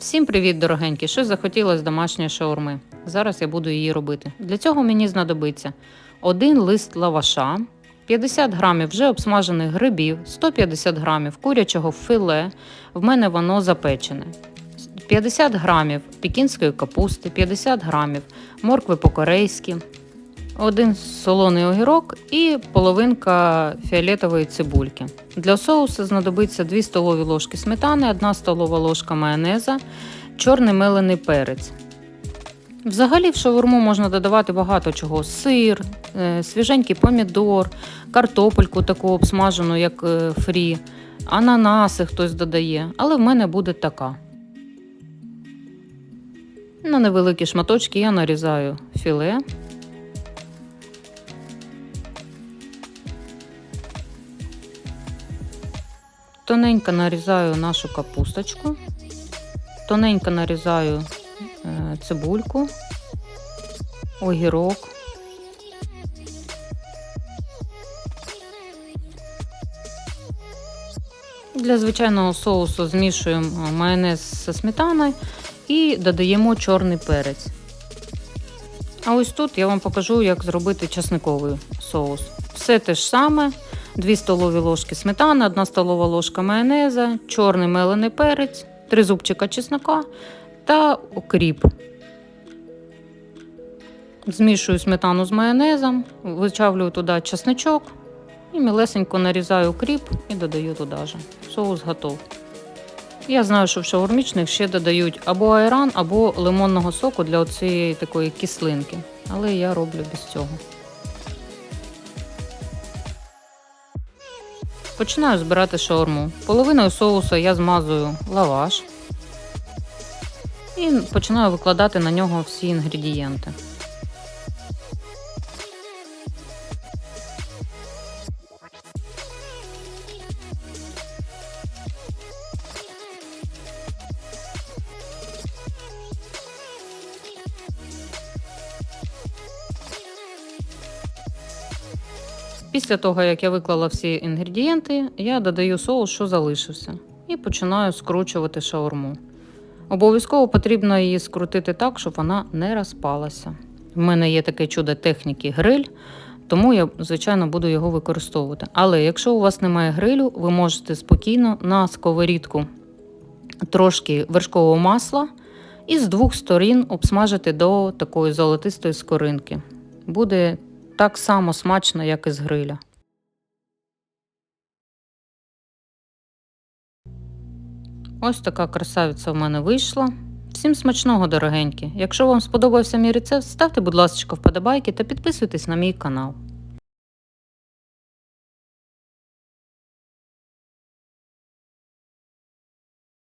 Всім привіт, дорогенькі! Щось захотілося домашньої шаурми. Зараз я буду її робити. Для цього мені знадобиться один лист лаваша, 50 грамів вже обсмажених грибів, 150 грамів курячого філе. В мене воно запечене. 50 грамів пекінської капусти, 50 грамів моркви по-корейськи, один солоний огірок і половинка фіолетової цибульки. Для соусу знадобиться 2 столові ложки сметани, 1 столова ложка майонеза, чорний мелений перець. Взагалі в шаурму можна додавати багато чого: сир, е, свіженький помідор, картопельку таку обсмажену, як е, фрі, ананаси хтось додає, але в мене буде така. На невеликі шматочки я нарізаю філе. Тоненько нарізаю нашу капусточку, тоненько нарізаю е, цибульку, огірок. Для звичайного соусу змішуємо майонез зі сметаною і додаємо чорний перець. А ось тут я вам покажу, як зробити часниковий соус. Все те ж саме: 2 столові ложки сметани, 1 столова ложка майонеза, чорний мелений перець, 3 зубчика чеснока та окріп. Змішую сметану з майонезом, вичавлюю туди чесничок і мілесенько нарізаю укріп і додаю туди же. Соус готов. Я знаю, що в шаурмічних ще додають або айран, або лимонного соку для оцієї такої кислинки. Але я роблю без цього. Починаю збирати шаурму. Половиною соусу я змазую лаваш і починаю викладати на нього всі інгредієнти. Після того, як я виклала всі інгредієнти, я додаю соус, що залишився, і починаю скручувати шаурму. Обов'язково потрібно її скрутити так, щоб вона не розпалася. В мене є таке чудо техніки гриль, тому я, звичайно, буду його використовувати. Але якщо у вас немає грилю, ви можете спокійно на сковорідку трошки вершкового масла і з двох сторін обсмажити до такої золотистої скоринки. Буде так само смачно, як і з гриля. Ось така красавиця в мене вийшла. Всім смачного, дорогенькі! Якщо вам сподобався мій рецепт, ставте, будь ласка, вподобайки та підписуйтесь на мій канал.